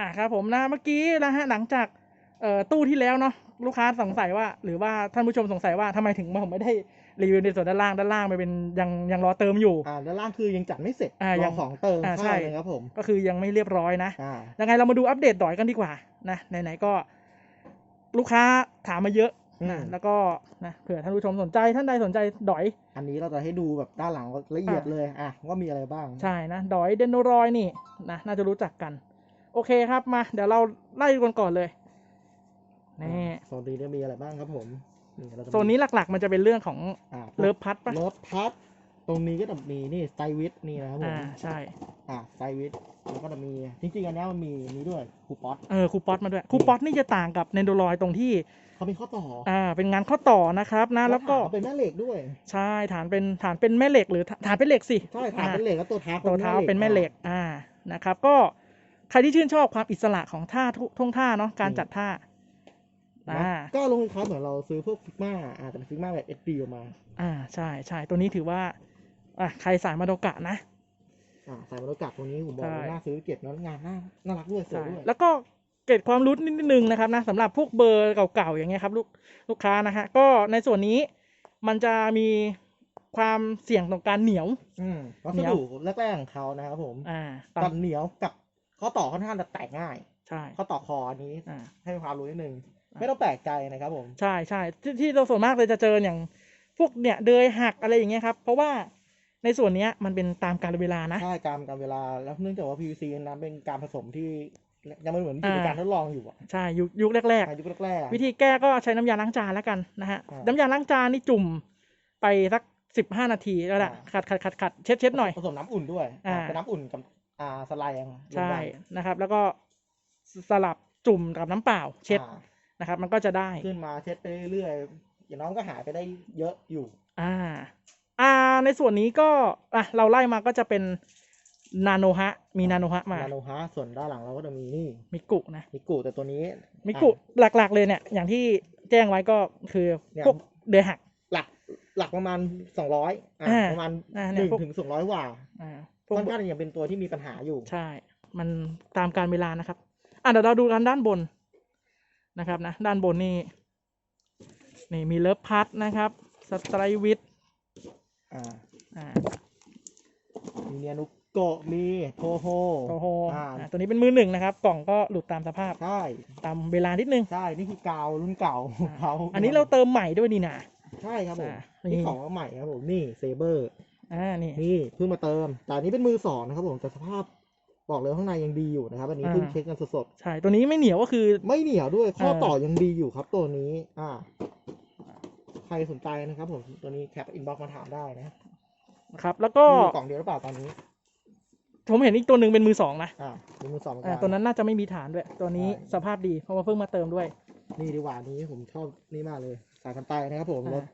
อ่าครับผมนะเมื่อกี้นะฮะหลังจากเอ่อตู้ที่แล้วเนาะลูกค้าสงสัยว่า หรือว่าท่านผู้ชมสงสัยว่าทำไมถึงผมไม่ได้รีวิวในส่วนด้านล่างด้านล่างมันเป็นยังยังรอเติมอยู่อ่าด้านล่างคือยังจัดไม่เสร็จอ่ารยัองของเติมอ่าใช่เข้าเลยครับผมก็คือยังไม่เรียบร้อยนะอ่ายังไงเรามาดูอัปเดตดอยกันดีกว่านะไหนๆก็ ลูกค้าถามมาเยอะอืนะมแล้วก็นะเผื่อท่านผู้ชมสนใจท่านใดสนใจดอย อันนี้เราจะให้ดูแบบด้านหลังละเอียดเลยอะว่ามีอะไรบ้างใช่นะดอยเดนโนรอยนี่นะน่าจะรู้จักกัน โอเคครับมา เดี๋ยวเราไล่กันก่อนเลยนี่โซนนี้เนี่ยมีอะไรบ้างครับผมนี่เราจะมีโซนนี้หลักๆ มันจะเป็นเรื่องของอ่าเลิฟพัดปะเลิฟพัดตรงนี้ก็จะมีนี่ไซวิทนี่นะครับผมอ่าใช่ อ่าไซวิทแล้วก็จะมีจริงๆอันเนี้ยมันมีนี้ด้วยคูปอตเออคูปอตมาด้วยคูปอตนี่จะต่างกับเนนโดรอยตรงที่ เขามีข้อต่ออ่า เป็นงานข้อต่อนะครับนะ แล้วก็ฐานเขาเป็นแม่เหล็กด้วยใช่ฐานเป็นฐานเป็นแม่เหล็กหรือฐานเป็นเหล็กสิ ใช่ฐานเป็นเหล็กแล้วตัวเท้าตัวเท้าเป็นแม่เหล็ก อ่า นะครับ ก็ ใครที่ชื่นชอบความอิสระของท่าทุท่วงท่าเนาะการจัดท่าอ่าก็ลงคล้ายๆเหมือนเราซื้อพวกฟิกมาอ่าแต่เป็นฟิกมาแบบเอสดีออกมา อ่าใช่ใช่ตัวนี้ถือว่าอะใครสายมาโดกะนะอ่าใส่บรรยากาศตัวนี้ผมบอกเลยใช่น่าซื้อเก็บแล้วงานน่าน่ารักด้วยสวยใช่ด้วยแล้วก็เกร็ดความรู้นิดนึงนะครับนะสำหรับพวกเบอร์เก่าๆอย่างเงี้ยครับลูกลูกค้านะฮะก็ในส่วนนี้มันจะมีความเสี่ยงต่อการเหนียว อืมวัสเหนียวดุแรกๆของเขานะครับผม อ่า ตัตาดมเหนียวกับ ข้อต่อค่อนข้างจะแตกง่าย ใช่ ข้อต่อคออันนี้อ่า ให้ความรู้นิดนึงอ่าไม่ต้องแปลกใจนะครับผม ใช่ใช่ที่ที่เราส่วนมากเลยจะเจออย่างพวกเนี่ยเดยหักอะไรอย่างเงี้ยครับ เพราะว่าในส่วนเนี้ยมันเป็นตามกาลเวลานะ ใช่การการเวลาแล้วเนื่องจากว่า PVC นั้นเป็นการผสมที่ยังไม่เหมือนที่อ่าเป็นการทดลองอยู่อะใช่ยุคยุคแรกอายุคแรกๆๆวิธีแก้ก็ใช้น้ำยาล้างจานแล้วกันนะฮะ อ่าน้ำยาล้างจานนี่จุ่มไปสักสิบห้านาทีแล้วแหละอ่า ขัดขัดขัดขัดเช็ดเช็ดหน่อย ผสมน้ำอุ่นด้วยอ่า เป็นน้ำอุ่นกับ อ่าสไลด์ใช่นะครับ แล้วก็สลับจุ่มกับน้ำเปล่า เช็ดอ่านะครับ มันก็จะได้ขึ้นมาเช็ดไปเรื่อยๆอย่างน้องก็หายไปได้เยอะอยู่ อ่า อ่า ในส่วนนี้ก็อะเราไล่มาก็จะเป็นนาโนฮะ มีนาโนฮะมา นาโนฮาส่วนด้านหลังเราก็จะมีนี่ มิกุนะ มิกุแต่ตัวนี้ มิกุหลักๆเลยเนี่ย อย่างที่แจ้งไว้ก็คือเนี่ยพวกเดหัก หลัก หลักประมาณสองร้อยอ่าประมาณอ่าหเนี่ยนึ่งพวกถึงสองร้อยว่า อ่า พวกค่อนข้างยังเป็นตัวที่มีปัญหาอยู่ ใช่ มันตามการเวลานะครับ อะเดี๋ยวเราดูกันด้านบนนะครับนะ ด้านบนนี่ นี่มีเลิฟพัทนะครับ สไตรวิทอ่า อ่า มีเนียนุโกะมีโทโฮโอ้โหอ่าอ่าตัวนี้เป็นมือหนึ่งนะครับ กล่องก็หลุดตามสภาพ ใช่ตามเวลานิดนึง ใช่ นี่คือกาวรุ่นเก่าของเขาอันนี้เราเติมใหม่ด้วยนี่นะ ใช่ครับผม อ่านี่ นี่ของใหม่ครับผม นี่เซเบอร์ อ่านี่ นี่เพิ่งมาเติม แต่อันนี้เป็นมือสองนะครับผมแต่สภาพบอกเลยข้างในยังดีอยู่นะครับ อันนี้เพิ่งอ่า เช็คกันสดใช่ตัวนี้ไม่เหนียวก็คือ ๆไม่เหนียวด้วยข้อเออ ต่อยังดีอยู่ครับตัวนี้ อ่า ใครสนใจนะครับ ผมตัวนี้แคปอินบ็อกมาถามได้นะนะครับ แล้วก็มีกล่องเดียวหรือเปล่าตอนนี้ ผมเห็นอีกตัวหนึ่งเป็นมือสองนะอ่ามีมือสองเหมือนอ่ากั ตัวนั้นน่าจะไม่มีฐานด้วย ตัวนี้ใช่ สภาพดีเพราะว่าเพิ่งมาเติมด้วย นี่ดีกว่านี้ผมชอบนี่มากเลย สายพันธุ์ไตนะครับผมอ่า รถ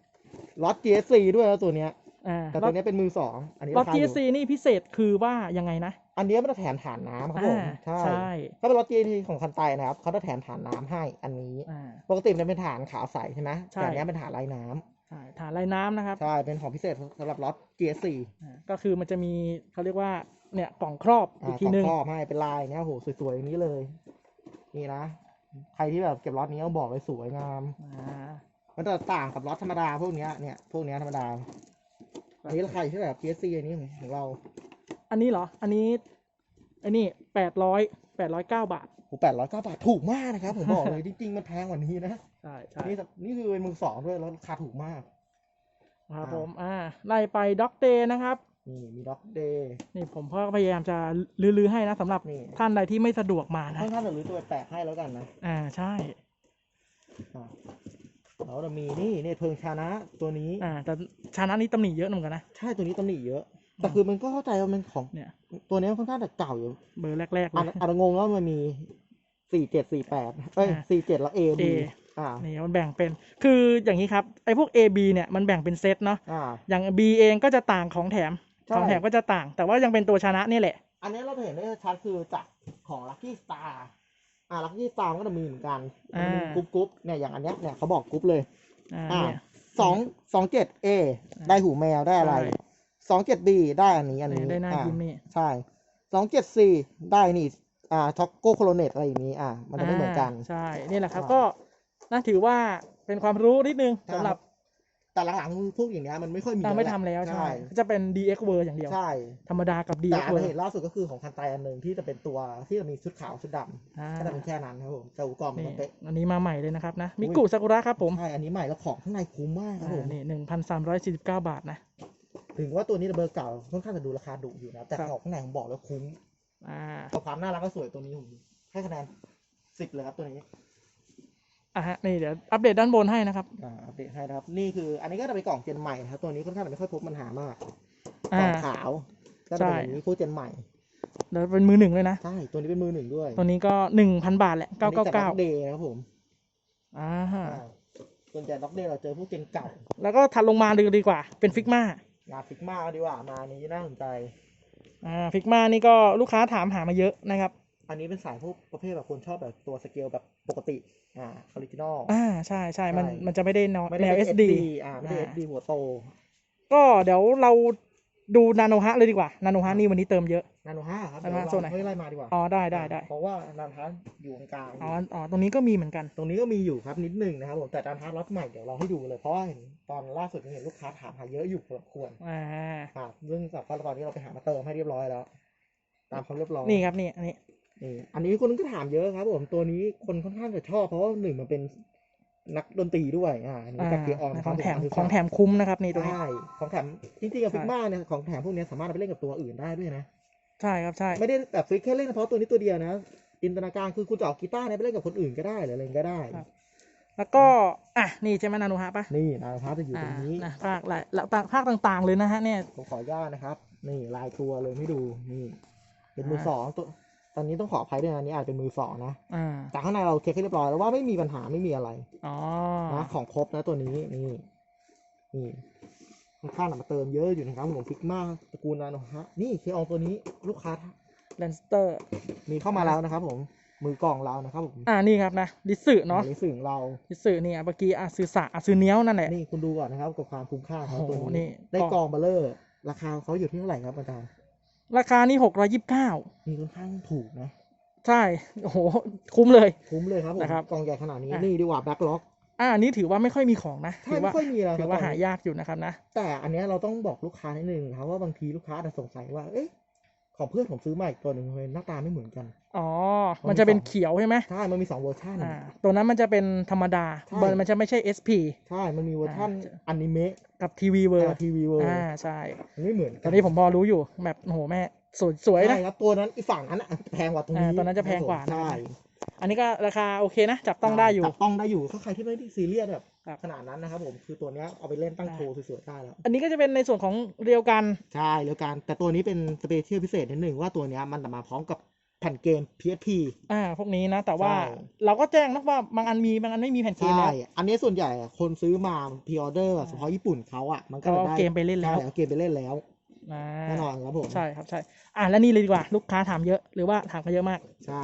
ล็อต GSC ด้วยแล้วตัวเนี้ยอ่า แต่ตัวเนี้ยเป็นมือสองอันนี้รถราคาอยู่ GSC นี่พิเศษคือว่ายังไงนะ อันเนี้ยมันจะแถมฐานน้ำครับผมอ่าใช่ใช่ถ้าเป็นรถ GSC ของคันไตนะครับเขาจะแถมฐานน้ำให้อันนี้อ่าปกติมันจะเป็นฐานขาวใสใช่ไหมใช่แต่อันเนี้ยเป็นฐานลายน้ำใช่ฐานลายน้ำนะครับใช่เป็นของพิเศษสำหรับรถ GSC อ่าก็คือมันจะมีเขาเรียกว่าเนี่ยกล่องครอบอีอ่ากทีนึงครอบให้เป็นลายเนี้ยโหสวยๆอย่างนี้เลย นี่นะใครที่แบบเก็บรถนี้ก็บอกเลยสวยงามอ่ามันมันจะต่างกับรถธรรมดาพวกเนี้ยเนี่ย พวกเนี้ยธรรมดา อันนี้ราคาอยู่ที่แบบ GSC อันนี้ของเราอันนี้เหรอ อันนี้อันนี้แปดร้อยแปดร้อยเก้าบาท โหแปดร้อยเก้าบาทถูกมากนะครับ ผมบอกเลย จริง ๆ มันแพงกว่านี้นะ ใช่ใช่นี่นี่คือเป็นมือสองด้วยแล้วราคาถูกมากครับผม อ่าไล่ไปด็อกเดย์นะครับ นี่มีด็อกเดย์นี่ผมก็พยายามจะลือๆให้นะสำหรับนี่ท่านใดที่ไม่สะดวกมานะค่อนข้างจะรื้อตัวแปลกให้แล้วกันนะ อ่าใช่อะ แล้วจะมีนี่เนี่ยเพิงชานะตัวนี้ อ่า แต่ชานะนี้ตำหนิเยอะเหมือนกันนะ ใช่ตัวนี้ตำหนิเยอะ แต่คือมันก็เข้าใจว่ามันของเนี่ย ตัวนี้ค่อนข้างจะเก่าอยู่เบอร์แรกๆเลอาจยอาจจะงงว่ามันมีสี่เจ็ดสี่แปดเอ้ยอ่า สี่เจ็ดแล้ว A B A อ่า นี่มันแบ่งเป็น คืออย่างนี้ครับ ไอ้พวก A B เนี่ยมันแบ่งเป็นเซตเนาะ อ่า อย่าง B เองก็จะต่างของแถม ใช่ ของแถมก็จะต่าง แต่ว่ายังเป็นตัวชนะนี่แหละ อันนี้เราจะเห็นได้ชัดคือจากของ Lucky Star อ่า Lucky Star มันก็จะมีเหมือนกันมันมีอ่ากรุ๊ปกรุ๊ปเนี่ยอย่างอันเนี้ยเนี่ยเขาบอกกรุ๊ปเลย อ่าอ่า เนี่ย สองสองเจ็ด A ได้หูแมวได้อะไรใช่ สองเจ็ด B ได้อันนี้อันนี้ได้หน้าอ่ยิ้มนี่ ใช่สองเจ็ด C ได้นี่อ่าท็อกโกโคโลเนตอะไรอย่างนี้ อ่า มันจะไม่เหมือนกันาใช่ นี่แหละครับ อ่าก็น่าถือว่าเป็นความรู้นิดนึงครับ สำหรับ แต่หลังๆพวกอย่างเงี้ยมันไม่ค่อยมีตามไม่หะทำแล้วใช่ใช่ จะเป็น DX w o r อย่างเดียว ใช่ ธรรมดากับ แต่ DX อัน w o r ที่เห็นล่าสุดก็คือของคันไตอันหนึ่งที่จะเป็นตัวที่จะมีชุดขาวชุดดอ่าำก็จะเป็นแค่นั้นครับผมแต่อุปกรณ์มันนี่ก็เป๊ะ อันนี้มาใหม่เลยนะครับนะอุ้ยมิกุซากุระครับผมใช่อันนี้ใหม่แล้วของข้างในคุ้มมากครับผม อ่านี่หนึ่งพันสามร้อยสี่สิบเก้าบาทนะ ถึงว่าตัวนี้เบอร์เก่าค่อนข้างจะดูราคาดุอยู่นะ แต่ครับ ของข้างในผมบอกแล้วคุ้มอ่าเอาความน่ารักก็สวยตัวนี้ผมให้คะแนนสิบเลยครับตัวนี้ อะฮะนี่เดี๋ยวอัปเดตด้านบนให้นะครับอ่าอัปเดตให้นะครับ นี่คืออันนี้ก็จะเป็นกล่องเจนใหม่นะครับ ตัวนี้ค่อนข้างจะไม่ค่อยพบปัญหามากกอ่าล่องขาว ก็จะเป็นใช่อย่างนี้คู่เจนใหม่เดี๋ยวเป็นมือหนึ่งเลยนะ ใช่ ตัวนี้เป็นมือหนึ่งด้วย ตัวนี้ก็หนึ่งพันบาทแหละเก้าเก้าเก้าเดย์นะครับผม อ่าฮะอ่าส่วนใหญ่ด็อกเดย์เราเจอพวกเจนเก่า แล้วก็ถัดลงมาเลยดีกว่า เป็นฟิกมางานฟิกมาดีกว่า มานี้น่าสนใจ อ่า ฟิกมานี่ก็ลูกค้าถามหามาเยอะนะครับ อันนี้เป็นสายพวกประเภทแบบคนชอบแบบตัวสเกลแบบปกติ อ่าออริจินอล อ่าใช่ใช่มันใช่ มันจะไม่ได้นอไม่แนได้วเป็น SD อ่าไม่ได้ อ่า SD หัวโตก็เดี๋ยวเราดูนาโนฮะเลยดีกว่านาโนฮะนี่วันนี้เติมเยอะ นาโนห้าครับนาโนห้าเดี๋ยวโซนไหนเราไม่ไล่มาดีกว่าอ๋อได้ได้ได้เพราะว่านาโนห้าอยู่ตรงกลางอ๋ออ๋อตรงนี้ก็มีเหมือนกัน ตรงนี้ก็มีอยู่ครับนิดหนึ่งนะครับผมแต่นาโนห้าล็อตใหม่เดี๋ยวเราให้ดูเลยเพราะว่าเห็นตอนล่าสุดเห็นลูกค้าถามหาเยอะอยู่พอสมควรอ่าอ่าเรื่องจากว่าตอนนี้เราไปหามาเติมให้เรียบร้อยแล้ว ตามความเรียบร้อยนี่ครับนี่อันนี้ นี่อันนี้คนก็ถามเยอะครับผมตัวนี้คนค่อนข้างจะชอบเพราะว่าหนึ่งมันเป็นนักดนตรีด้วย อ่าอันนี้อ่าจากเกียร์ออนของแถมความของแถมคุ้มนะครับนี่ตัวนี้ใช่ของแถมจริงๆกับใช่ฟิกมาเนี่ยของแถมพวกเนี้ยสามารถเอาไปเล่นกับตัวอื่นได้ด้วยนะ ใช่ครับใช่ไม่ได้แบบฟิกแค่เล่นเฉพาะตัวนี้ตัวเดียวนะจินตนาการคือคุณจะออกกีตาร์เนี่ยไปเล่นกับคนอื่นก็ได้หรืออะไรก็ได้ แล้วก็อะนี่ใช่ไหมนาโนฮะปะนี่นาพาร์ทจะอยู่ตอ่ารงนี้นะภาคหลายละต่างภาคต่างๆเลยนะฮะเนี่ยผมขออนุญาตนะครับ นี่ลายตัวเลยให้ดูนี่เป็นมืออ่าสองตัว ตอนนี้ต้องขออภัยด้วยนะอันนี้อาจเป็นมือสองนะอ่าแต่ข้างในเราเช็คให้เรียบร้อยแล้วว่าไม่มีปัญหาไม่มีอะไรอ๋อนะของครบนะตัวนี้นี่นี่ค่อนข้างมาเติมเยอะอยู่นะครับผมฟิกมาตระกูลนาโนฮะนี่เคอองตัวนี้ลูกค้าแลนสเตอร์ มีเข้ามาแล้วนะครับผมมือกล่องเรานะครับผมอ่านี่ครับนะดิสึเนาะในสื่อเราดิสึเนี่ยเมื่อกี้อาซือสะอาซือเนี้ยวนั่นแหละนี่คุณดูก่อนนะครับกับความคุ้มค่าของโอ้โหตัวนี่นี้ได้กองเบลเลอร์ ราคาเขาอยู่ที่เท่าไหร่ครับอาจารย์ ราคานี่หกร้อยิบเก้านี่ค่อนข้างถูกนะ ใช่ โอ้โห คุ้มเลย คุ้มเลยครับผมนะครับกองใหญ่ขนาดนี้ อะ นี่ดีกว่าแบ็คล็อก อ่าอันนี้ถือว่าไม่ค่อยมีของนะใช่ถือไม่ว่าค่อยมีแล้วคถืรับอว่าตอนหานี้ยากอยู่นะครับนะ แต่อันเนี้ยเราต้องบอกลูกค้านิดนึงครับว่าบางทีลูกค้าอาจจะสงสัยว่า เอ๊ะ ของเพื่อนผมซื้อมาอีกตัวหนึ่งทำไมหน้าตาไม่เหมือนกัน อ๋อมันมันจะเป็นมีสองเขียวใช่ไหมใช่ มันมีสองเวอร์ชันอ่า ตัวนั้นมันจะเป็นธรรมดาใช่เบอร์มันจะไม่ใช่ SP ใช่ มันมีเวอร์ชันอ่าอนิเมะกับทีวีเวอร์ทีวีเวอร์อ่า ใช่มันไม่เหมือนตกัอนนี้ผมพอรู้อยู่แบบโอ้โหแม่สวยสวยนะใช่ครับตัวนั้นอีกฝั่งนั้นอะแพงกว่าตรงนี้อ่าตัวนั้นจะแพงกว่าใช่อันนี้ก็ราคาโอเคนะ จับต้องได้อยู่จับต้องได้อยู่ถ้าใครที่ไม่ได้ซีเรียสแบบครับขนาดนั้นนะครับผมคือตัวเนี้ยเอาไปเล่นตั้งอ่าโชว์สวยๆได้แล้ว อันนี้ก็จะเป็นในส่วนของเรียวกัน ใช่แล้วกัน แต่ตัวนี้เป็นสเปเชียลพิเศษนิดหนึ่งว่าตัวเนี้ยมันจะมาพร้อมกับ แผ่นเกม PSP อ่า พวกนี้นะ แต่ว่าใช่ เราก็แจ้งนะว่าบางอันมีบางอันไม่มีแผ่นเกมใช่แล้วอันนี้ส่วนใหญ่อะคนซื้อมาพ r ออเดอร์อ่าเฉพาะญี่ปุ่นเขาอะ มันก็ก็จะเอาได้เกมไปเล่นแล้ว ใช่เอาเกมไปเล่นแล้ว อ่าแน่นอนครับผม ใช่ครับใช่อ่าแล้วนี่เลยดีกว่าลูกค้าถามเยอะหรือว่าถามกันเยอะมากใช่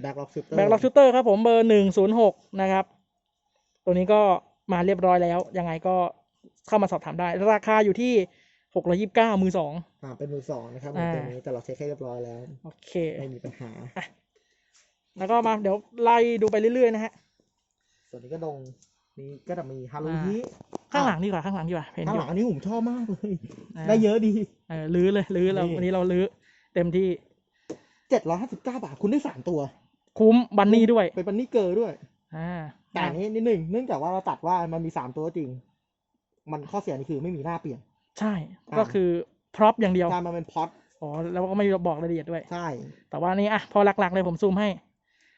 แบ็กล็อกชิปเตอร์แบ็กล็อกชูเตอร์ครับผมเบอร์หนึ่งศูนย์หกนะครับ ตัวนี้ก็มาเรียบร้อยแล้ว ยังไงก็เข้ามาสอบถามได้ ราคาอยู่ที่ หกร้อยิบเก้ามือสองอ่าเป็นมือสองนะครับผมอ่าตัวนี้แต่เราเช็คให้เรียบร้อยแล้ว โอเค ไม่มีปัญหา แล้วก็มาเดี๋ยวไล่ดูไปเรื่อยๆนะฮะ ส่วนนี้ก็ดงนี่ก็จะมีฮารุฮิข้างหลังดีกว่าข้างหลังดีกว่าเพนข้างอหยู่ลังอันนี้ผมชอบมากเลยอ่าได้เยอะดีเออลื้อเลยลื้อเรานี่วันนี้เราลื้อเต็มที่เจ็ดร้อยห้าสิบเก้าบาทคุณได้สามตัว คุ้มบันนี่ด้วย เป็นบันนี่เกอร์ด้วยอ่าแต่อันนี้นิดหนึ่งเนื่องจากว่าเราตัดว่ามันมีสามตัวจริง มันข้อเสียนี่คือไม่มีหน้าเปลี่ยน ใช่ อ่า ก็คือพร็อพอย่างเดียว ใช่มันเป็นพอตอ๋อ แล้วก็ไม่บอกรายละเอียดด้วย ใช่แต่ว่านี่อะ พอหลักๆเลยผมซูมให้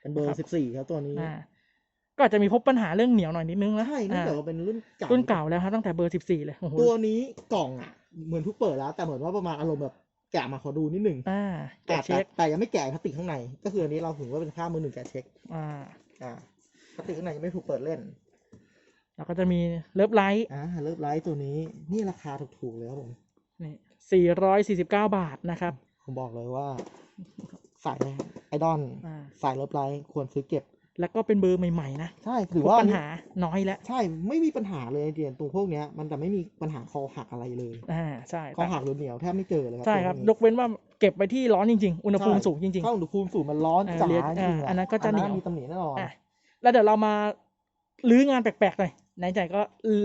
เป็นเบอครัร์บ สิบสี่ครับตัวนี้อ่า ก็อาจจะมีพบปัญหาเรื่องเหนียวหน่อยนิดนึงนะใช่เนื่องจากอ่าว่าเป็นรุ่นเก่ารุ่นเก่าแล้วครับตั้งแต่เบอร์สิบสี่เลย โอ้โหตัวนี้กล่องอะ เหมือนทุกเปิดแล้ว แต่เหมือนว่าประมาณอารมณ์แบบแกะมาขอดูนิดหนึ่งอ่าแต่แกะเช็คแต่แต่ยังไม่แกะพลาสติกข้างใน ก็คืออันนี้เราถือว่าเป็นค่ามือหนึ่งแกะเช็ค อ่า อ่าพลาสติกข้างในยังไม่ถูกเปิดเล่น แล้วก็จะมีเลิฟไลท์อ่าเลิฟไลท์ตัวนี้นี่ราคาถูกๆเลยครับผมนี่สี่ร้อยสี่สิบเก้าบาทนะครับ ผมบอกเลยว่าสายไอดอลอ่าสายเลิฟไลท์ควรซื้อเก็บ แล้วก็เป็นเบอร์ใหม่ๆนะ ใช่ถือพบว่าปัญหาน้อยแล้ว ใช่ไม่มีปัญหาเลยเดียนตัวพวกเนี้ยมันจะไม่มีปัญหาคอหักอะไรเลยอ่าใช่คอหักหรือเหนียวแทบไม่เจอเลยครับใช่ครับตัวยพวกนี้กเว้นว่าเก็บไว้ที่ร้อนจริงๆ อุณหภูมิใช่สูงจริงถ้าอุณหภูมิสูงมันร้อนเออจ๋าเรียนจริงๆอ่าอันนั้นก็จะเหนียวมีตำหนิแน่นอนๆอะแล้วเดี๋ยวเรามาลื้องานแปลกๆหน่อย ไหนใจก็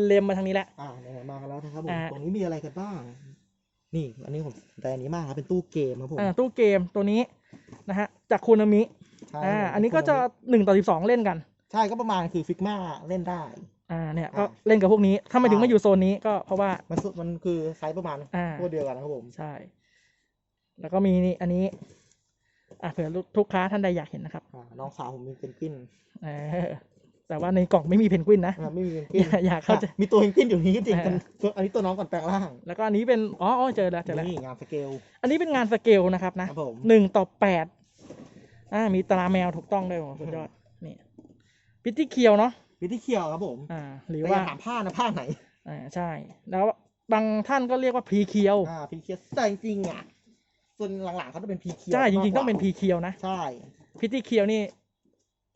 เล็มมาทางนี้แหละ อ่าไหนๆมากันแล้วนะครับผมอ่า ตรงนี้มีอะไรกันบ้าง นี่ อันนี้ผมแต่อันนี้มากครับเป็นตู้เกมครับผมอ่าตู้เกมตัวนี้นะฮะจากคูนามิใช่อ่าอันนี้ก็จะหนึ่งต่อสิบสองเล่นกัน ใช่ก็ประมาณคือฟิกมาเล่นได้ อ่าเนี่ยอ่าก็เล่นกับพวกนี้ถ้าไม่ถึงใช่ มาอยู่โซนนี้ก็เพราะว่า มันสุดมันคือไซส์ประมาณอ่า ตัวเดียวกันนะครับผม ใช่ แล้วก็มีนี่อันนี้ อ่าเผื่อลูกค้าท่านใดอยากเห็นนะครับอ่าน้องสาวผมมีเพนกวินเออ แต่ว่าในกล่องไม่มีเพนกวินนะอ่าไม่มีเพนกวิอนย่าอย่าเข้าใจอะมีตัวเพนกวินอยู่นี้จริงๆเออตัวอันนี้ตัวน้องก่อนแปลงร่าง แล้วก็อันนี้เป็นอ๋ออ๋อเจอแล้วเจอแล้วนี่งานสเกล อันนี้เป็นงานสเกลนะครับนะครับผมหนึ่งต่อแปดอ่ามีตราแมวถูกต้องด้วยโอ้สุดยอดนี่พิตตี้เคียวเนาะวิธีเคียวครับผมอ่าหรือแต่อว่าย่าถามผ้านะผ้าไหนอ่าใช่ แล้วบางท่านก็เรียกว่าพีเคียวอ่าพีเคียวแต่จริงๆอะส่วนหลังๆเขาจะเป็นพีเคียวใช่จริงๆต้องเป็นพีเคียวนะใช่พิตตี้เคียวนี่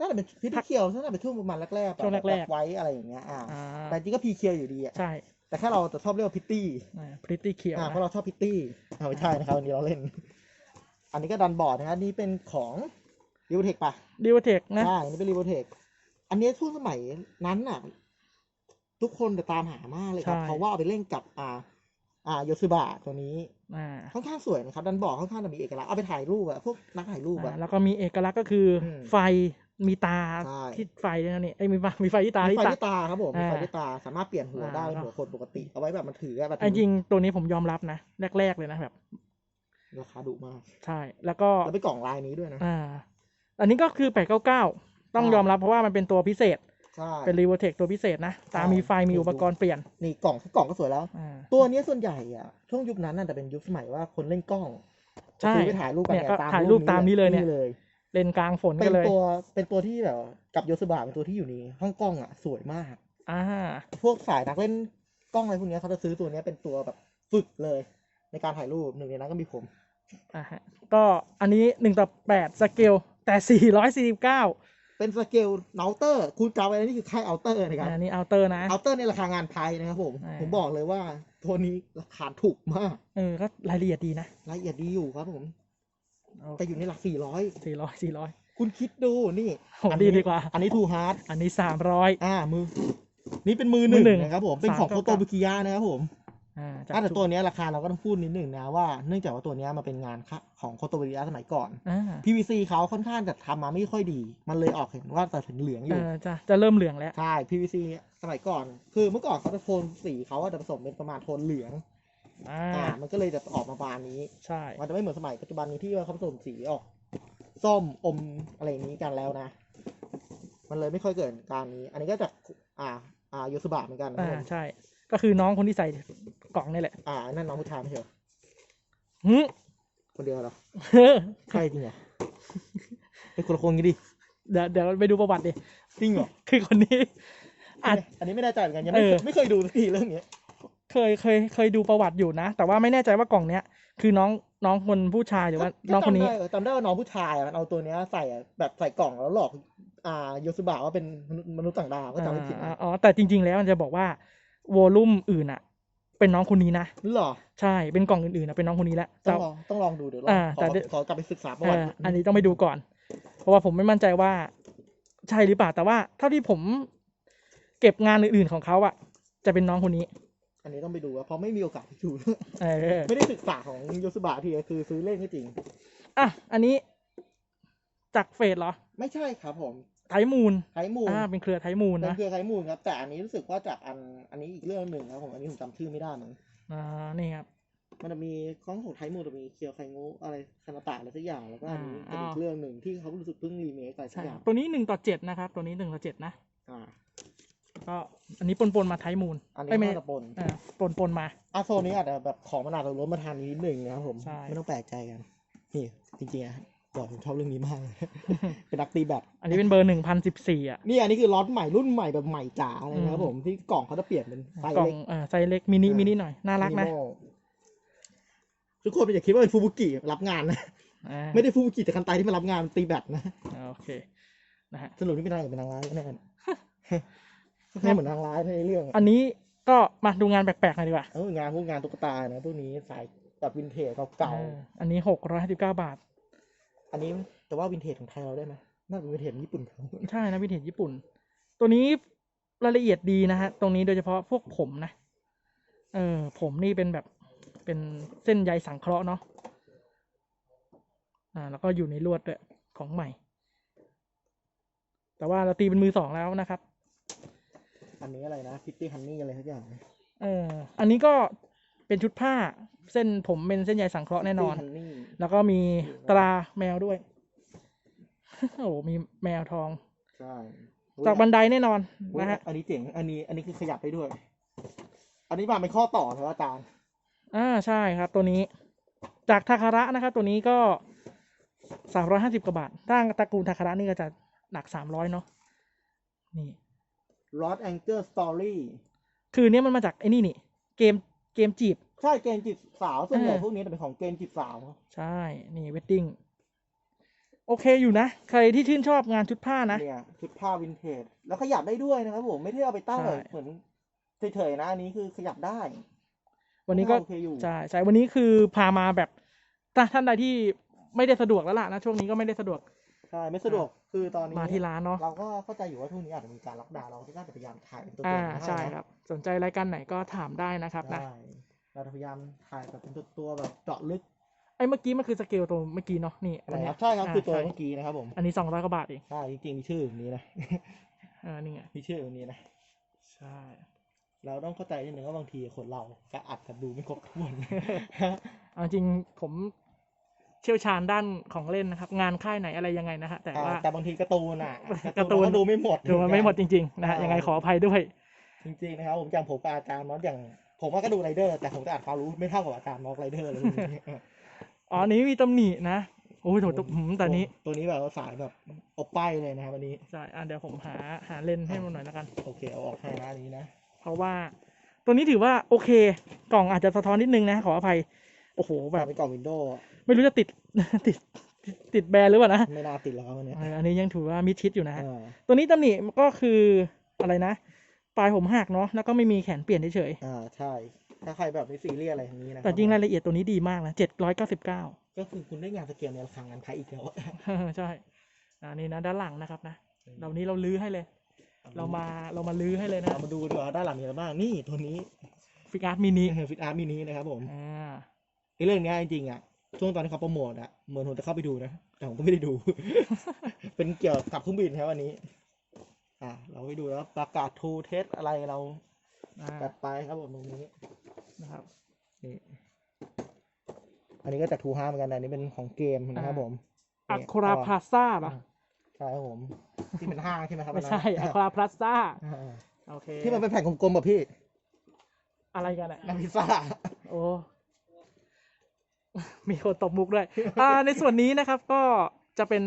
น่าจะเป็นพีเคียวน่าจะเป็นช่วงประมาณแรกๆช่วงแรกๆบบไว้อะไรอย่างเงี้ยอ่าอ่าแต่จริงก็พีเคียวอยู่ดีอะใช่แต่แค่เราจะชอบเรียกว่าพิตตี้พิตตี้เคียวอ่าเพราะเราชอบพิตตี้อ่าไม่ใช่นะครับวันนี้เราเล่น อันนี้ก็ดันบอร์ดนะครับนี่เป็นของรีวเทคปะดิวเทคนะใช่อันนี้เป็นรีวเทคอันนี้ช่วงสมัยนั้นน่ะ ทุกคนจะตามหามากเลยครับใช่เพราะว่าเอาไปเล่นกับอ่า อ่าโยซึบะตัวนี้อ่าค่อนข้างสวยนะครับ ดันบอร์ดค่อนข้างจะมีเอกลักษณ์เอาไปถ่ายรูปอะพวกนักถ่ายรูปอ่าอะแล้วก็มีเอกลักษณ์ก็คืออมไฟ มีตาใช่ ที่ไฟด้วยนะนี่ไอ้ยมีไฟมีไฟที่ตามีที่ไฟตาที่ตาครับผมมีไฟอ่าที่ตาสามารถเปลี่ยนหัวได้อ่าเป็นหัวคนปกติ เอาไว้แบบมันถืออะแบบไอ้จริงตัวนี้ผมยอมรับนะแรก ๆ เลยนะแบบ ราคาดุมากใช่ แล้วก็ แล้วไปนกล่องลายนี้ด้วยนะ อ่า อันนี้ก็คือ 899 ต้องใช่ ยอมรับเพราะว่ามันเป็นตัวพิเศษ ใช่ เป็นรีเวอร์เทคตัวพิเศษนะ ตาใช่มีไฟ มีอุปกรณ์เปลี่ยน นี่กล่องกล่องก็สวยแล้ว อ่า ตัวเนี้ยส่วนใหญ่อะช่วงยุคนั้นน่ะจะเป็นยุคสมัยว่าคนเล่นกล้องใช่ซื้อไปถ่ายรูปกันเนี่ยก็ตามถ่ายรูปตามนี้เลยเนี่ย เลย เลนกลางฝนเป็กันนเลย ตัวเป็นตัวที่แบบกับโยสบะเป็นตัวที่อยู่ในห้องกล้องอะสวยมาก อ่า พวกสายนักเล่นกล้องอะไรพวกเนี้ยเขาจะซื้อตัวเนี้ยเป็นตัวแบบฝึกเลย ในการถ่ายรูปหนึ่งในนั้นก็มีผม อ่าฮะ ก็อันนี้1ต่อ8สเกลแต่449เป็นสเกลเนาเตอร์ คุณจำไว้นะนี่คือค่ายเอาเตอร์นะครับอันนี้เอาเตอร์นะ เอาเตอร์ในราคางานไทยนะครับผม อ่า ผมบอกเลยว่าตัวนี้ราคาถูกมากเออก็รายละเอียดดีนะ รายละเอียดดีอยู่ครับผม แต่อยู่ในหลักสี่ร้อยสี่ร้อยสี่ร้อยคุณคิดดูนี่โหดีดีกว่า อันนี้ทูฮาร์ดอันนี้สามร้อยอ่ามือ นี่เป็นมือหมือหนึ่นึ่งงนะครับผมเป็นของสามโคเก้าโตบุกิยะนะครับผมอ่าจากอ่าแต่ตัวเนี้ยราคาเราก็ต้องพูดนิดหนึ่งนะว่าเนื่องจากว่าตัวเนี้ยมันเป็นงานค่ะของโคโตบุกิยะสมัยก่อนอ่า PVC เขาค่อนข้างจะทำมาไม่ค่อยดี มันเลยออกเห็นว่าแต่ถึงเหลืองอเอยู่อจะจะเริ่มเหลืองแล้วใช่ PVC สมัยก่อน คือเมื่อก่อนเขาจะโทนสีเขาอะจะผสมเป็นประมาณโทนเหลือง อ่า อ่ามันก็เลยจะออกมาประมาณนี้ ใช่ มันจะไม่เหมือนสมัยปัจจุบันนี้ที่ว่าเขาผสมสีออกส้มอมอะไรอย่างนี้กันแล้วนะ มันเลยไม่ค่อยเกิดการนี้ อันนี้ก็จากอ่า อ่าโยสุบะเหมือนกันนะอ่า ผมใช่ ก็คือน้องคนที่ใส่กล่องนี่แหละอ่านั่นน้องผู้ชายไม่ใช่เหรอหึ คนเดียวเหรอเฮ้อใช่จริงเหรอเป็นคนละคนกันดิเดี๋ยวเดี๋ยวไปดูประวัติดิ จริงเหรอคือคนนี้อาจอันนี้ไม่แน่ใจเหมือนกันยังไม่เออ ไม่เคยดูสักทีเรื่องนี้ เคยเคยเคยดูประวัติอยู่นะ แต่ว่าไม่แน่ใจว่ากล่องเนี้ย คือน้องน้องคนผู้ชายหรือว่าน้องคนนี้จำได้จำได้ว่าน้องผู้ชายอะมันเอาตัวเนี้ยใส่อะแบบใส่กล่องแล้วหลอก อ่าโยสุบะว่าเป็นมนุษย์มนุษย์ต่างดาวก็จำไม่ผิดอ่านะอ๋อแต่จริง ๆ แล้วมันจะบอกว่าวอลลุ่มอื่นอะเป็นน้องคนนี้นะ หรอใช่เป็นกล่องอื่นๆนะเป็นน้องคนนี้แหละต้แต่ องลองต้องลองดูเดี๋ยวลองอ่าขแต่อเดี๋ยว ขอกลับไปศึกษาประเอวัติออันนี้ต้องไปดูก่อน เพราะว่าผมไม่มั่นใจว่า ใช่หรือเปล่าแต่ว่าเท่าที่ผม เก็บงานอื่นๆของเขาอะจะเป็นน้องคนนี้ อันนี้ต้องไปดูอะเพราะไม่มีโอกาสไปดูเออไม่ได้ศึกษาของโยสุบะทีคือซื้อเล่นก็จริง อะ อันนี้จากเฟสเหรอ ไม่ใช่ครับผมไทมูนไทมูนอ่าเป็นเครือไทมูนเป็นนะเครือไทมูนครับ แต่อันนี้รู้สึกว่าจากอันอันนี้อีกเรื่องหนึ่งครับผมอันนี้ผมจำชื่อไม่ได้เหมือนอ่านี่ครับมันจะมีของของไทมูนจะมีเคียวไคงูอะไรคานาตะอะไรสักอย่างแล้วก็อันนี้อ่าเป็นอีกเรื่องหนึ่งที่เขารู้สึกเพิ่งรีเมคอะไรสักใช่อย่างตัวนี้หนึ่งต่อเจ็ดนะครับ ตัวนี้หนึ่งต่อเจ็ดนะอ่า ก็อันนี้ปนๆมาไทมูนอันนี้เอ้ยไม่น่าจะปนอ่าปนปนๆมาอาโซนนี้อาจจะแบบของมันอาจจะล้นมาทานนิดหนึ่งนะครับผมใช่ ไม่ต้องแปลกใจกันนี่จริงๆอะบอกผมชอบเรื่องนี้มากเป็นนักตีแบดอันนี้เป็นเบอร์หนึ่งพันสิบสี่อะ นี่อันนี้คือล็อตใหม่รุ่นใหม่แบบใหม่จ๋าเลยนะครับผมที่กล่องเขาจะเปลี่ยนเป็นไซส์กล่องเล็ก เออไซส์เล็กมินิอ่ามิ มินิหน่อย น่ารักนะมินิมอลทุกคนอย่าคิดว่าเป็นฟูบุกิรับงานนะ อ่าไม่ได้ฟูบุกิแต่คันไตที่มารับงานตีแบดนะ โอเคนะฮะ สรุปนี่เป็นนางเอกเป็นนางร้ายแน่ๆ ไม่เหมือนนางร้ายในเรื่องอะอันนี้ก็มาดูงานแปลกๆหน่อยดีกว่า เอองานพวกงานตุ๊กตานะพวกนี้สายแบบวินเทจเก่าอออันนี้หกร้อยห้าสิบเก้าบาทๆอันนี้แต่ว่าวินเทจของไทยเราได้ไหมน่าจะเป็นวินเทจญี่ปุ่นเขาใช่นะวินเทจญี่ปุ่น ตัวนี้รายละเอียดดีนะฮะ ตรงนี้โดยเฉพาะพวกผมนะ เออ ผมนี่เป็นแบบเป็นเส้นใยสังเคราะห์เนาะ อ่า แล้วก็อยู่ในลวดด้วยของใหม่ แต่ว่าเราตีเป็นมือสองแล้วนะครับ อันนี้อะไรนะพิตตี้ฮันนี่อะไรทุกอย่างเอออันนี้ก็เป็นชุดผ้าเส้นผมเป็นเส้นใยสังเคราะห์แน่นอน ฮันนี่แล้วก็มีตราแมวด้วย โอ้โหมีแมวทอง ใช่จากบันไดแน่นอนอุ๊ยนะฮะอันนี้เจ๋ง อันนี้ อันนี้คือขยับได้ด้วย อันนี้มาเป็นข้อต่อนะอาจารย์อ่าใช่ครับ ตัวนี้ จากทาคาระนะครับ ตัวนี้ก็สามร้อยห้าสิบกว่าบาทถ้าตระกูลทาคาระนี่ก็จะหนักสามร้อยเนาะนี่ Rod Anchor Story คือเนี้ยมันมาจากไอ้นี่นี่ เกมเกมจีบ ใช่เกมจีบสาวส่วนใหญ่เออพวกนี้จะเป็นของเกมจีบสาวใช่ นี่เวดดิ้งโอเคอยู่นะ ใครที่ชื่นชอบงานชุดผ้านะเนี่ยชุดผ้าวินเทจแล้วขยับได้ด้วยนะครับผมไม่ได้เอาไปตั้งใช่แบบเหมือนเฉยๆนะอันนี้คือขยับได้ วันนี้ก็โอเคอยู่ใช่ใช่วันนี้คือพามาแบบถ้าท่านใดที่ไม่ได้สะดวกแล้วล่ะนะช่วงนี้ก็ไม่ได้สะดวก ใช่ไม่สะดวกคือตอนนี้มาที่ร้านเนาะเราก็เข้าใจอยู่ว่าช่วงนี้อาจจะมีการล็อกดาวน์เราก็น่าจะพยายามถ่ายเป็นตัวอ่าตัวให้ใช่นะครับ สนใจรายการไหนก็ถามได้นะครับนะใช่เราจะพยายามถ่ายแบบเป็นตัวตัวๆแบบเจาะลึกไอ้เมื่อกี้มันคือสเกลตัวเมื่อกี้เนาะนี่อะไรนคเนี้รัยบใช่ครับคือตัวใช่เมื่อกี้นะครับผมอันนี้สองร้อยกว่าบาทเองใช่จริงๆมีชื่ออย่างนี้นะเออนี่ไงมีชื่ออย่างนี้นะใช่เราต้องเข้าใจนิดนึงว่าบางทีคนเราก็อัดกันดูไม่ครบถ้วนเอาจริงผม เชี่ยวชาญด้านของเล่นนะครับ งานค่ายไหนอะไรยังไงนะฮะแต่อ่าว่าแต่บางทีการ์ตูนอะการ์ตูนเก็ดูไม่หมดดูมันไม่หมดจริงๆนะฮะใช่ยังไงขออภัยด้วย จริงๆนะครับผมจำผมกับอาจารย์มอสอย่าง ผมว่าก็ดูไรเดอร์ แต่ผมจะอ่านความรู้ไม่เท่ากับอาจารย์มอสไรเดอร์เลยอ๋ออันนี้มีตำหนินะโอ้ยโถตุ๊หืมแต่นี้ ตัวนี้แบบว่าสายแบบอบป้ายเลยนะครับอันนี้ใช่อะเดี๋ยวผมหาหาเลนส์ให้มันหน่อยแล้วกัน โอเคเอาออกให้นะอันนี้นะ เพราะว่า ตัวนี้ถือว่าโอเค กล่องอาจจะสะท้อนนิดนึงนะขออภัย โอ้โหแบแบบบเป็นกล่องวินโดว์ไม่รู้จะติดติดติดติดแบรนด์หรือเปล่านะไม่น่าติดแล้วครับอันเนี้ยเอออันนี้ยังถือว่ามิดชิดอยู่นะฮะอ่าตัวนี้ตำหนิก็คืออะไรนะ ปลายผมหักเนาะแล้วก็ไม่มีแขนเปลี่ยนเฉยอ่าใช่ ถ้าใครแบบไม่ซีเรียสอะไรอย่างนี้นะๆคบแต่จริงรายละเอียดตัวนี้ดีมากนะเจ็ดร้อยเก้าสิบเก้าก็คือคุณได้งานสเกลในราคางานไทยอีกแล้วใช่อันนี้นะด้านหลังนะครับนะเรานี้เราลื้อให้เลย เรามาเรามาลื้อให้เลยนะเรามาดูดีกว่าด้านหลังมีอะไรบ้างนี่ตัวนี้ฟิกอาร์ตมินิฟิตอาร์มินินะครับผม อ่าไอ้ เรื่องเนี้ยจริงๆอะช่วงตอนที่เขาโปรโมทอะเหมือนผมจะเข้าไปดูนะแต่ผมก็ไม่ได้ดู เป็นเกี่ยวกับเครื่องบินครับวันนี้ อ่า เราไปดูแล้วประกาศทูเทสอะไรเราอ่าจัดไปครับผมตรงนี้นะครับนี่อันนี้ก็จากทูห้าเหมือนกันแต่อันนี้เป็นของเกมนะครับผมอันี่คราพลาซ่าป่ะใช่ครับผม ที่เป็นห้างใช่ไหมครับไม่ใช่อัอันคนั้นราพลาซ่าอ่าโอเคที่มันเป็นแผ่นกลมๆแบบพี่ อะไรกันอะน้ำพิซซ่าโอ้ มีคนตบมุกด้วย อ่า ในส่วนนี้นะครับก็จะเป็น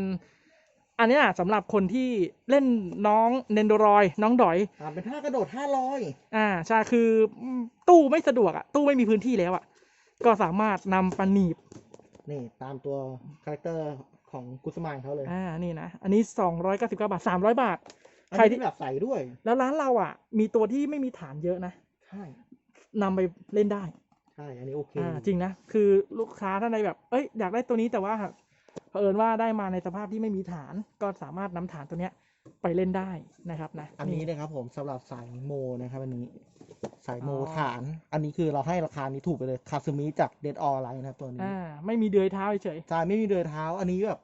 อันเนี้ยสำหรับคนที่เล่นน้องเนนโดรอยน้องดอย อ่าเป็นท่ากระโดดท่าลอยอ่าใช่คืออืมตู้ไม่สะดวกอะตู้ไม่มีพื้นที่แล้วอะก็สามารถนำปนีบนี่ตามตัวคาแรคเตอร์ของกุสมานเขาเลย อ่านี่นะ อันนี้สองร้อยเก้าสิบเก้าบาทสามร้อยบาทอันใครนี้ที่ที่แบบใส่ด้วย แล้วร้านเราอะ มีตัวที่ไม่มีฐานเยอะนะ ใช่นำไปเล่นได้ ใช่ อันนี้โอเคอ่าจริงนะ คือลูกค้าท่านใดแบบ เอ้ย อยากได้ตัวนี้แต่ว่าเผอิญว่าได้มาในสภาพที่ไม่มีฐาน ก็สามารถนำฐานตัวเนี้ยไปเล่นได้นะครับนะ อันนี้นะครับผมสำหรับสายโมนะครับอันนี้สายโมอ๋อฐาน อันนี้คือเราให้ราคานี้ถูกไปเลย คาซึมิจากเดดออไลน์นะครับตัวนี้ อ่า ไม่มีเดือยเท้าเฉยใช่ ไม่มีเดือยเท้า อันนี้แบบ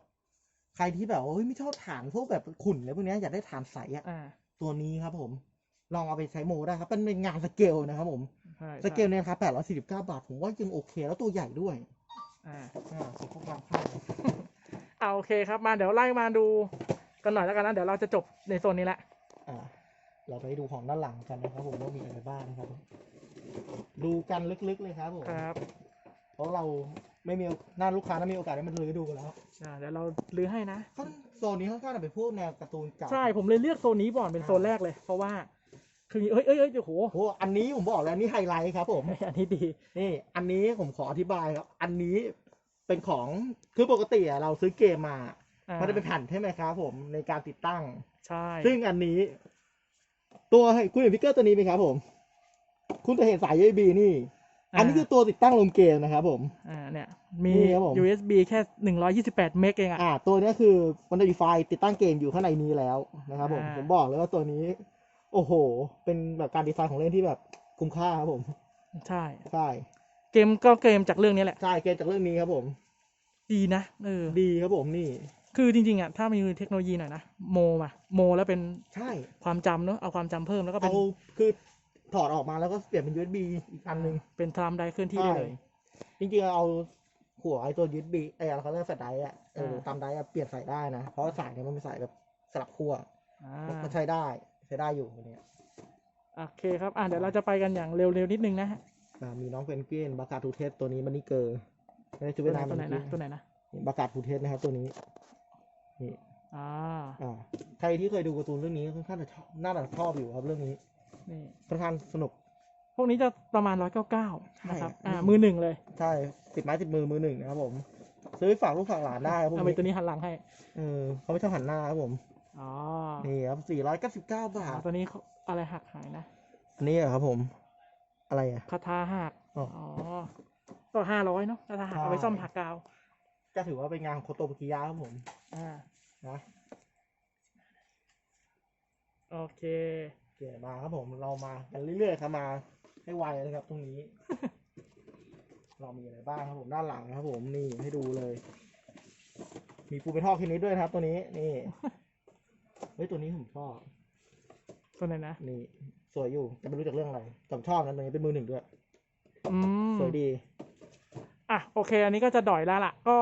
ใครที่แบบว่าเฮ้ยไม่ชอบฐานพวกแบบขุ่นอะไรพวกเนี้ยอยากได้ฐานใสอะอ่าตัวนี้ครับผม ลองเอาไปใช้โมได้ครับ เป็นงานสเกลนะครับผม ใช่สเกลเนี่ยครับ849 บาท ผมว่ายังโอเค แล้วตัวใหญ่ด้วย อ่าอ่าสุขภาพข้างเอาโอเคครับมาเดี๋ยวไล่มาดูกันหน่อยแล้วกันนะเดี๋ยวเราจะจบในโซนนี้ละอ่าเราไปดูของด้านหลังกันนะครับผมว่ามีอะไรบ้างนะครับ ดูกันลึกๆเลยครับผมครับเพราะเราไม่มีหน้าลูกค้าน่ามีโอกาสได้มาลื้อดูกันแล้วอ่าเดี๋ยวเราลื้อให้นะค่อนโซนนี้ค่อนข้างจะเป็นพวกแนวการ์ตูนเก่าใช่ผมเลยเลือกโซนนี้ก่อนเป็นโซนแรกเลย เพราะว่า คือเอ้ยเอ้ยเอ้ยโอ้โหโอ้อันนี้ผมบอกแล้วนี่ไฮไลท์ครับ ผม อันนี้ดีนี่อันนี้ผมขออธิบายครับ อันนี้เป็นของคือปกติอะเราซื้อเกมมาอ่ามันจะเป็นแผ่นใช่ไหมครับผมในการติดตั้ง ใช่ ซึ่งอันนี้ ตัวคุณเห็นพิกเกอร์ตัวนี้ไหมครับผม คุณจะเห็นสาย USB นี่ อันนี้คือตัวติดตั้งลงเกมนะครับผม อ่าเนี่ย มีนี่ครับผม USB แค่หนึ่งร้อยยี่สิบแปดเมกเองอะอ่า ตัวเนี้ยคือมันจะมีไฟล์ติดตั้งเกมอยู่ข้างในนี้แล้วนะครับผมอ่าผมบอกเลยว่าตัวนี้ โอ้โห เป็นแบบการดีไซน์ของเล่นที่แบบคุ้มค่าครับผม ใช่ ใช่เกมก็เกมจากเรื่องนี้แหละ ใช่เกมจากเรื่องนี้ครับผม ดีนะเออดีครับผมนี่ คือจริงๆอะถ้ามีเทคโนโลยีหน่อยนะโมมาโมแล้วเป็นใช่ความจำเนอะเอาความจำเพิ่มแล้วก็เป็นเอาคือถอดออกมาแล้วก็เปลี่ยนเป็น USB อีกอันหนึ่งเป็นไทม์ไดเคลื่อนที่ได้เลย จริงๆเอาหัวไอ้ตัว USB ไอ้อะไรเขาเรียกแฟลชไดรฟ์อะเอออ่าตามไดรฟ์อะเปลี่ยนใส่ได้นะ เพราะว่าสายเนี่ยมันเป็นสายแบบสลับขั้วอ่ามันใช้ได้ใช้ได้อยู่ตัวเนี้ยโอเคครับอะเดี๋ยวเราจะไปกันอย่างเร็วๆนิดนึงนะฮะอ่ามีน้องเพนกวินบากาทูเทสตัวนี้มันนี่เกอร์ไม่ได้ชุดตัเวีวยดไหนนามตัวไหนนะตัวไหนนะบากาทูเทสนะครับตัวนี้นี่อ่าอ่าใครที่เคยดูการ์ตูนเรื่องนี้ค่อนข้างจะชอบน่าจะชอบอยู่ครับเรื่องนี้นี่ค่อนข้างสนุก พวกนี้จะประมาณร้อยเก้าเก้าใช่นะครับอ่าอืมมือหนึ่งเลย ใช่ติดไม้ติดมือมือหนึ่งนะครับผมซื้อไปฝากลูกฝากหลานได้ครับพวกเอาไปตัวนี้นี้หันหลังให้เออเขาไม่ชอบหันหน้าครับผม อ๋อนี่ครับสี่ร้อยเก้าสิบเก้าบาอ่าทตัวนี้เขาอะไรหักหายนะ อันนี้เหรอครับผม อะไรอะคาถาหักอ๋ออ๋อ ก็ห้าร้อยเนาะคาถาหักเอาไปใช่ซ่อมหักกาว ก็ถือว่าเป็นงานของโคโตบุกิยะครับผม อ่า นะ โอเคเกี่ยมาครับผม เรามากันเรื่อยๆครับมา ให้ไวนะครับ ตรงนี้ เรามีอะไรบ้างครับผมด้านหลังนะครับผมนี่ให้ดูเลย มีปูเป็นท่อแค่นี้ด้วยนะครับ ตัวนี้ นี่เฮ้ยตัวนี้ผมชอบตัวไหนนะนี่ สวยอยู่แต่ไม่รู้จากเรื่องอะไรแต่ผมชอบนะตัวนี้เป็นมือหนึ่งด้วยอืมสวยดี อะโอเค อันนี้ก็จะดอยแล้วล่ะ ก็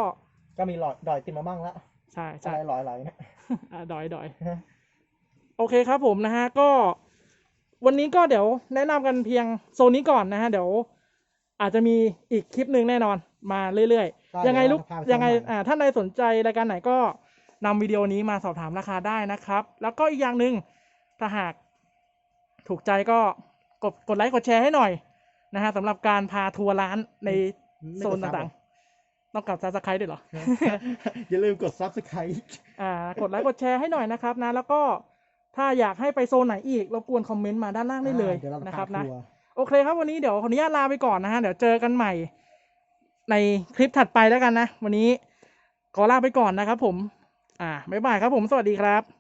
ก็มีหลอดดอยติดมาบ้างแล้วใช่อะใช่ไรลอยไหลเนี่ยอะดอยดอยโอเคครับผมนะฮะก็ วันนี้ก็เดี๋ยวแนะนำกันเพียงโซนนี้ก่อนนะฮะเดี๋ยวอาจจะมีอีกคลิปหนึ่งแน่นอนมาเรื่อยใช่ๆยังไงลูกเดี๋ยวเราจะพาไปยังไงชมมันอ่าท่านใดสนใจรายการไหนก็ นำวิดีโอนี้มาสอบถามราคาได้นะครับ แล้วก็อีกอย่างหนึ่งถ้าหากถูกใจก็กดกดไลค์กดแชร์ให้หน่อยนะฮะสำหรับการพาทัวร์ร้านในโซนต่างๆ ต้องกลับซับสไครต์ด้วยเหรอๆอย่าลืมกด subscribe อ่ากดไลค์กดแชร์ให้หน่อยนะครับนะ แล้วก็ถ้าอยากให้ไปโซนไหนอีกรบกวนคอมเมนต์มาด้านล่างได้เลยอ่าดี๋วเาจนะครับพานะทัวร์โอเคครับวันนี้เดี๋ยวขออนุญาตลาไปก่อนนะฮะเดี๋ยวเจอกันใหม่ ในคลิปถัดไปแล้วกันนะ วันนี้ขอลาไปก่อนนะครับผม อ่าบ๊ายบายครับผมสวัสดีครับ